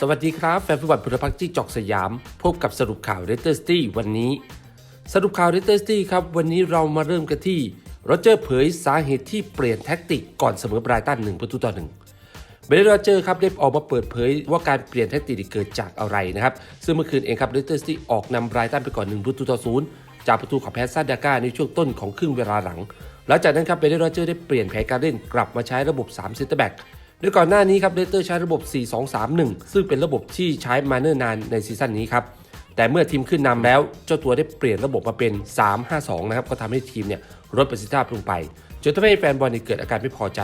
สวัสดีครับ แฟนฟุตบอลพุทธพักที่จอกสยาม พบกับสรุปข่าวเรเตอร์สตี้วันนี้ สรุปข่าวเรเตอร์สตี้ครับ วันนี้เรามาเริ่มกันที่โรเจอร์เผยสาเหตุที่เปลี่ยนแท็กติกก่อนเสมอไบรตันหนึ่งประตูต่อหนึ่งเบรนด์โรเจอร์ครับได้ออกมาเปิดเผยว่าการเปลี่ยนแท็กติกเกิดจากอะไรนะครับ ซึ่งเมื่อคืนเองครับเรเตอร์สตี้ออกนำไบรตันไปก่อนหนึ่งประตูต่อศูนย์จากประตูของแพสซันดาก้าในช่วงต้นของครึ่งเวลาหลัง หลังจากนั้นครับเบรนด์โรเจอร์ได้เปลี่ยนแผนการเล่นกลับมาใช้ระบบ3เซนเตอร์แบ็ก โดยก่อนหน้านี้ครับเลสเตอร์ใช้ระบบ 4-2-3-1 ซึ่งเป็นระบบที่ใช้มาเนิ่นนานในซีซั่นนี้ครับแต่เมื่อทีมขึ้นนำแล้ว เจ้าตัวได้เปลี่ยนระบบมาเป็น 3-5-2 นะครับ ก็ทำให้ทีมเนี่ยลดประสิทธิภาพลงไป จนทำให้แฟนบอลเนี่ยเกิดอาการไม่พอใจ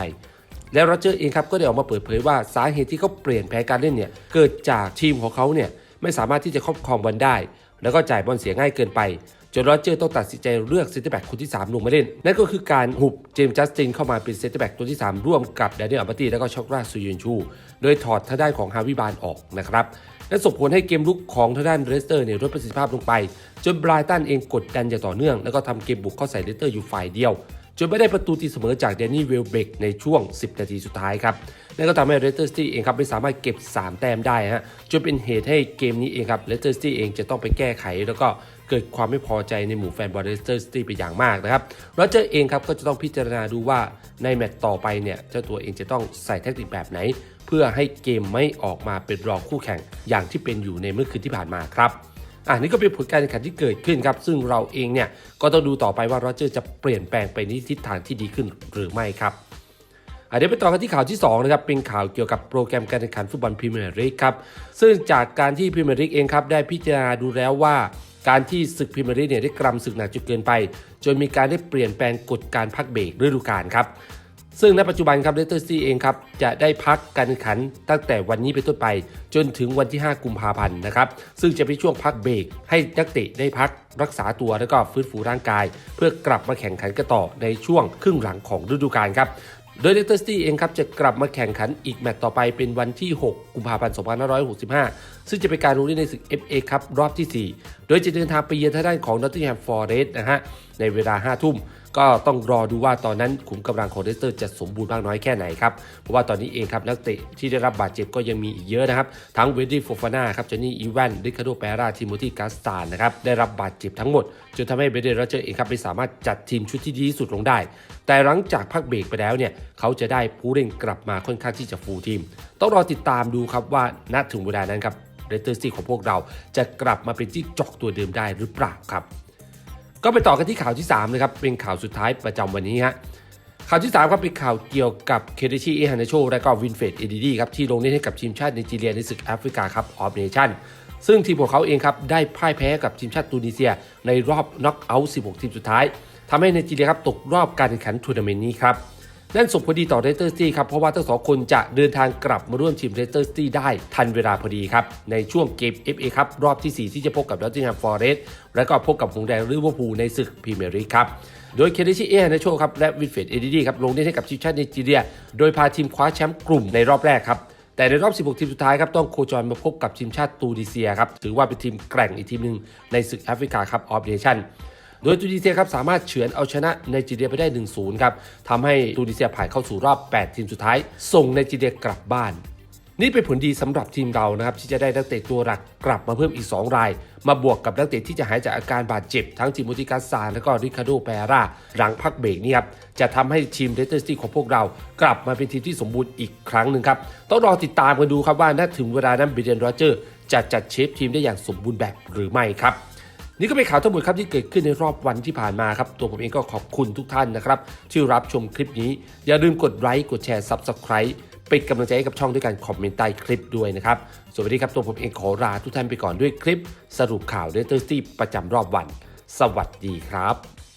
แล้วโรเจอร์เองครับก็ได้ออกมาเปิดเผยว่าสาเหตุที่เขาเปลี่ยนแผนการเล่นเนี่ยเกิดจากทีมของเขาเนี่ยไม่สามารถที่จะครอบครองบอลได้ แล้วก็จ่ายบอลเสียง่ายเกินไป จนโรเจอร์ต้องตัดสินใจเลือกเซนเตอร์แบ็กคนที่ 3 ลงมาเล่น นั่นก็คือการหุบเจมส์จัสตินเข้ามาเป็นเซนเตอร์แบ็กตัวที่ 3 ร่วมกับแดเนียลอัมบาตีและก็ช็อกราซูยนชู โดยถอดทางด้านของฮาวิบานออกนะครับและส่งผลให้เกมลุกของทางด้านเรสเตอร์เนี่ยลดประสิทธิภาพลงไป จนไบรตันเองกดดันอย่างต่อเนื่อง แล้วก็ทำเกมบุกเข้าใส่เรสเตอร์อยู่ฝ่ายเดียว จนไม่ได้ประตูตีเสมอจากแดนนี่เวลเบกในช่วง 10 นาทีสุดท้ายครับนั่นก็ทำให้เรสเตอร์ซิตี้เองครับไม่สามารถเก็บ 3 แต้มได้ฮะจนเป็นเหตุให้เกมนี้เองครับเรสเตอร์ซิตี้เองจะต้องไปแก้ไข แล้วก็เกิดความไม่พอใจในหมู่แฟนบอลเรสเตอร์ซิตี้ไปอย่างมากนะครับโรเจอร์เองครับก็จะต้องพิจารณาดูว่าในแมตต์ต่อไปเนี่ยเจ้าตัวเองจะต้องใส่แทคติกแบบไหน เพื่อให้เกมไม่ออกมาเป็นรองคู่แข่งอย่างที่เป็นอยู่ในเมื่อคืนที่ผ่านมาครับ อ่านี่ก็เป็นผลการแข่งขันที่เกิดขึ้นครับ ซึ่งเราเองเนี่ยก็ต้องดูต่อไปว่าโรเจอร์จะเปลี่ยนแปลงไปในทิศทางที่ดีขึ้นหรือไม่ครับเดี๋ยวไปต่อกันที่ข่าวที่2นะครับเป็นข่าวเกี่ยวกับโปรแกรมการแข่งขันฟุตบอลพรีเมียร์ลีกครับซึ่งจากการที่พรีเมียร์ลีกเองครับได้พิจารณาดูแล้วว่า การที่ศึกพรีเมียร์ลีกเนี่ยได้กรำศึกหนักจนเกินไป จนมีการได้เปลี่ยนแปลงกฎการพักเบรกฤดูกาลครับ ซึ่งในปัจจุบันครับเลสเตอร์ซีเองครับจะได้พักการแข่งขันตั้งแต่วันนี้เป็นต้นไป จนถึงวันที่ 5 กุมภาพันธ์นะครับซึ่งจะเป็นช่วงพักเบรกให้นักเตะได้พักรักษาตัวแล้วก็ฟื้นฟูร่างกาย เพื่อกลับมาแข่งขันกันต่อในช่วงครึ่งหลังของฤดูกาลครับโดยเลสเตอร์ซีเองครับจะกลับมาแข่งขันอีกแมตต์ต่อไปเป็นวันที่ 6 กุมภาพันธ์ 2565 ซึ่งจะเป็นการลงเล่นในศึก FA ครับรอบที่ 4 โดยจะเดินทางไปเยือนทางด้านของ Nottingham Forest นะฮะในเวลา 5 ทุ่ม ก็ต้องรอดูว่าตอนนั้นขุมกำลังของเลสเตอร์จะสมบูรณ์มากน้อยแค่ไหนครับ เพราะว่าตอนนี้เองครับนักเตะที่ได้รับบาดเจ็บก็ยังมีอีกเยอะนะครับ ทั้งเวดดี้โฟฟาน่าครับจอนนี่อีแวนริคาโดเปราทิโมธีกาสตานนะครับได้รับบาดเจ็บทั้งหมด จนทำให้เบเดนโรเจอร์เองครับไม่สามารถจัดทีมชุดที่ดีที่สุดลงได้ แต่หลังจากพักเบรกไปแล้วเนี่ยเขาจะได้ผู้เล่นกลับมาค่อนข้างที่จะฟูลทีม ต้องรอติดตามดูครับว่าณถึงเวลานั้นครับเรสเตอร์ซีของพวกเราจะกลับมาเป็นที่จอกตัวเดิมได้หรือเปล่าครับ ก็ไปต่อกันที่ข่าวที่3นะครับเป็นข่าวสุดท้ายประจำวันนี้ฮะข่าวที่3ครับเป็นข่าวเกี่ยวกับเคเดชิเอฮันโชและก็วินเฟดเอดีดีครับที่ลงเล่นให้กับทีมชาติในจีเรียในศึกแอฟริกาครับออฟเนชั่นซึ่งทีมของเขาเองครับได้พ่ายแพ้กับทีมชาติตูนิเซีย ในรอบน็อกเอาท์16 ทีมสุดท้ายทำให้ในจีเรียครับตกรอบการแข่งขันทัวร์นาเมนต์นี้ครับ นั่นส่งผลดีต่อเรสเตอร์สตี้ครับ เพราะว่าทั้งสองคนจะเดินทางกลับมาร่วมทีมเรสเตอร์สตี้ได้ทันเวลาพอดีครับ ในช่วงเกม FA ครับ รอบที่ 4 ที่จะพบกับดอตติงแฮมฟอร์เรสต์และก็พบกับหงแดงลิเวอร์พูลในศึกพรีเมียร์ลีกครับโดยเคเดชิเอฮานาโชครับและวินเฟดเอดีดีครับลงเล่นให้กับทีมชาติไนจีเรีย โดยพาทีมคว้าแชมป์กลุ่มในรอบแรกครับแต่ในรอบ 16 ทีมสุดท้ายครับต้องโคจรมาพบกับทีมชาติตูนิเซียครับถือว่าเป็นทีมแกร่งอีกทีมหนึ่งในศึกแอฟริกาครับออฟเนชั่น โดยตูนิเซียครับสามารถเฉือนเอาชนะไนจีเรียไปได้ 1-0 ครับทำให้ตูนิเซียผ่านเข้าสู่รอบ 8 ทีมสุดท้าย ส่งไนจีเรียกลับบ้านนี่เป็นผลดีสำหรับทีมเรานะครับที่จะได้นักเตะตัวหลักกลับมาเพิ่มอีก 2 ราย มาบวกกับนักเตะที่จะหายจากอาการบาดเจ็บ ทั้งจิโมติกาซานและก็ริคาโดเปร่าหลังพักเบรกนี่ครับจะทำให้ทีมเดสเตอร์ซีของพวกเรา กลับมาเป็นทีมที่สมบูรณ์อีกครั้งหนึ่งครับ ต้องรอติดตามกันดูครับว่าถ้าถึงเวลานั้นบิเดนโรเจอร์จะจัดเชฟทีมได้อย่างสมบูรณ์แบบหรือไม่ครับ นี่ก็เป็นข่าวทั้งหมดครับที่เกิดขึ้นในรอบวันที่ผ่านมาครับ ตัวผมเองก็ขอบคุณทุกท่านนะครับที่รับชมคลิปนี้ อย่าลืมกดไลค์กดแชร์ Subscribe เป็นกำลังใจให้กับช่องด้วยการคอมเมนต์ใต้คลิปด้วยนะครับสวัสดีครับตัวผมเองขอลาทุกท่านไปก่อนด้วยคลิป สรุปข่าวเดตเตอร์สตี้ประจำรอบวัน สวัสดีครับ